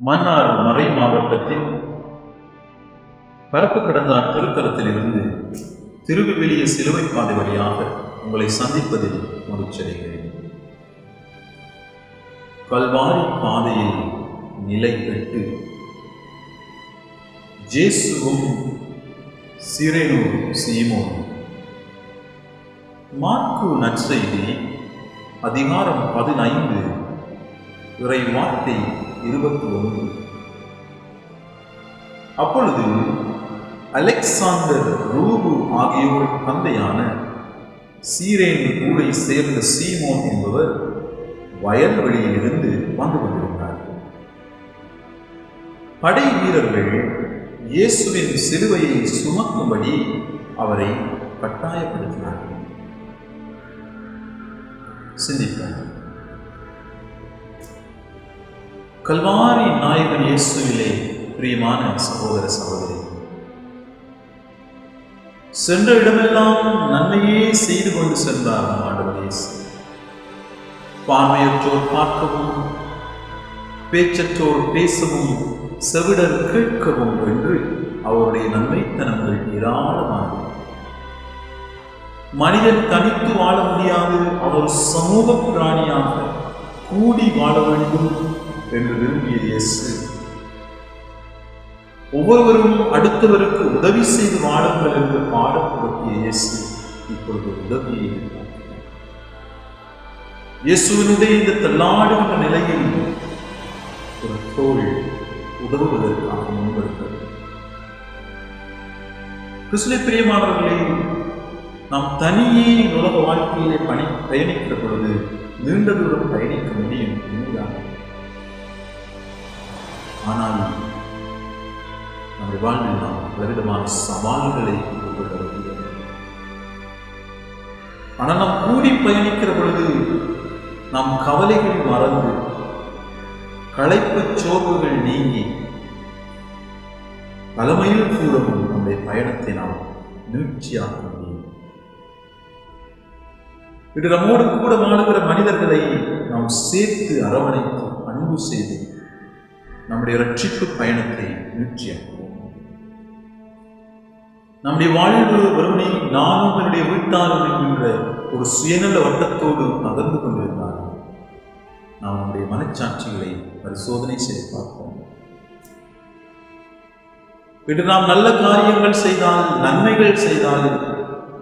மன்னார் மறை மாவட்டத்தில் பரப்பு கடந்தார் திருத்தலத்திலிருந்து திருவிவிலிய சிலுவை பாதை வழியாக உங்களை சந்திப்பதில் மகிழ்ச்சியடைகிறேன் கல்வாரி பாதையில் நிலை பெற்று ஜேசுவும் சிரேனு சீமோன் மாற்கு நற்செய்தி அதிகாரம் பதினைந்து இறை வார்த்தை இருபத்தி ஒன்று அப்பொழுது அலெக்சாண்டர் ரூபு ஆகியோர் தந்தையான சீரேன் ஊரை சேர்ந்த சீமோன் என்பவர் வயல்வெளியிலிருந்து வந்து கொண்டிருந்தார். படை வீரர்கள் இயேசுவின் சிலுவையை சுமக்கும்படி அவரை கட்டாயப்படுத்தினார்கள். சிந்திப்போம். கல்வாரி நாயகன் இயேசுவிலே பிரியமான சகோதர சகோதரி. சென்ற இடமெல்லாம் நன்மையே செய்து கொண்டு சென்றார் ஆண்டவர் இயேசு. பார்வையற்றோர் பார்க்கவும் பேச்சற்றோர் பேசவும் செவிடர் கேட்கவும் என்று அவருடைய நன்மைத்தனங்கள் ஏராளமானது மனிதன் தனித்து வாழ முடியாது அவர் சமூக பிராணியாக கூடி வாழ வேண்டும். என்று விரும்பிய இயேசு. ஒவ்வொருவரும் அடுத்தவருக்கு உதவி செய்து வாழுங்கள் என்று பாடப்படுத்திய இயேசு இப்பொழுது உதவியை இயேசுவினுடைய இந்த தள்ளாடுகின்ற நிலையில் ஒரு தோல் உதவுவதற்காக முன்வருகிறது. கிறிஸ்துவ பிரியமானவர்களே நாம் தனியே உலக வாழ்க்கையிலே பணி பயணிக்கிற பொழுது நீண்ட தூரம் பயணிக்க முடியும் உண்மைதான் ஆனால் நம்முடைய வாழ்வில் நாம் பலவிதமான சவால்களை எதிர்கொள்ள வேண்டியது ஆனால் நாம் கூடி பயணிக்கிற பொழுது நாம் கவலைகள் மறந்து களைப்பு சோர்வுகள் நீங்கி தலைமையில் கூடவும் நம்முடைய பயணத்தை நாம் நீழ்ச்சியாக முடியும். இன்று நம்மோடு கூட வாழுகிற மனிதர்களை நாம் சேர்த்து அரவணைத்து அன்பு செய்து நம்முடைய ரட்சிப்பு பயணத்தை நீட்சியாக்குவோம் நம்முடைய வாழ்வு வெறுமனே நானும் என்னுடைய வீட்டாரும் என்கின்ற ஒரு சுயநல வட்டத்தோடு நகர்ந்து கொண்டிருந்தார் நாம் நம்முடைய மனச்சாட்சிகளை பரிசோதனை செய்து பார்ப்போம். இன்று நாம் நல்ல காரியங்கள் செய்தால் நன்மைகள் செய்தால்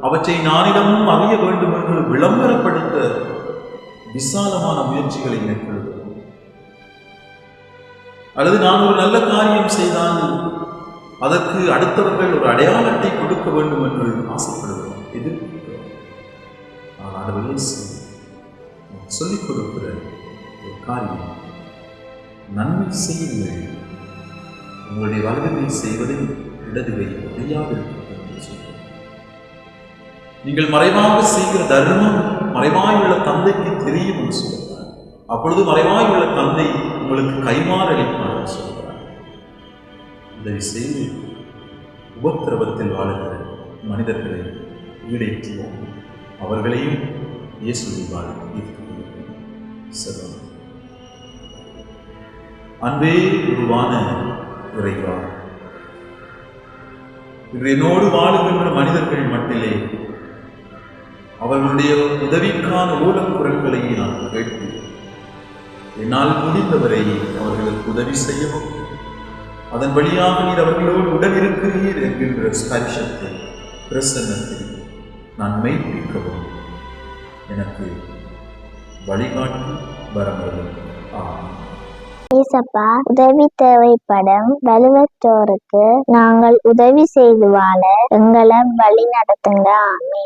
அவற்றை நானிடமும் அறிய வேண்டும் என்று விளம்பரப்படுத்த விசாலமான முயற்சிகளை மேற்கொள்ளும் அல்லது நான் ஒரு நல்ல காரியம் செய்தால் அதற்கு அடுத்தவர்கள் ஒரு அடையாளத்தை கொடுக்க வேண்டும் என்று ஆசைப்படுகிறோம். எதிர்க்கிறோம் ஆனால் சொல்லிக் கொடுக்கிற ஒரு காரியம் நன்மை செய்யுங்கள். உங்களுடைய வலதுகை செய்வதை இடதுகை அறியாது நீங்கள் மறைவாக செய்கிற தர்மம் மறைவாய் உள்ள தந்தைக்கு தெரியும் என்று சொல்லுங்கள். அப்பொழுது மறைவாய் உள்ள தந்தை உங்களுக்கு கைமாறளிப்பார் என்று சொல்கிறார். இதை செய்து உபத்திரவத்தில் வாழுகிற மனிதர்களை ஈடேற்றுவோம். அவர்களையும் இயேசுவின் வாழ் செல்வம் அன்பே உருவான இறைவா என்னோடு வாழுகின்ற மனிதர்கள் மட்டிலே அவர்களுடைய உதவிக்கான ஊழக்குரல்களை நான் கேட்டு என்னால் முடிந்தவரை அவர்களுக்கு உதவி செய்யவும் அதன் வழியாக நீர் அவர்களோடு உடனிருக்கிறீர் என்கின்ற ஸ்பரிசத்தை பிரசன்னத்தை நான் மெய்ப்பிக்கவும். எனக்கு வழிகாட்டி வரமருளும் ஆகும் ஏசப்பா உதவி தேவைப்படும் வலுவற்றோருக்கு நாங்கள் உதவி செய்து வாழ எங்களை வழி நடத்துங்க ஆமே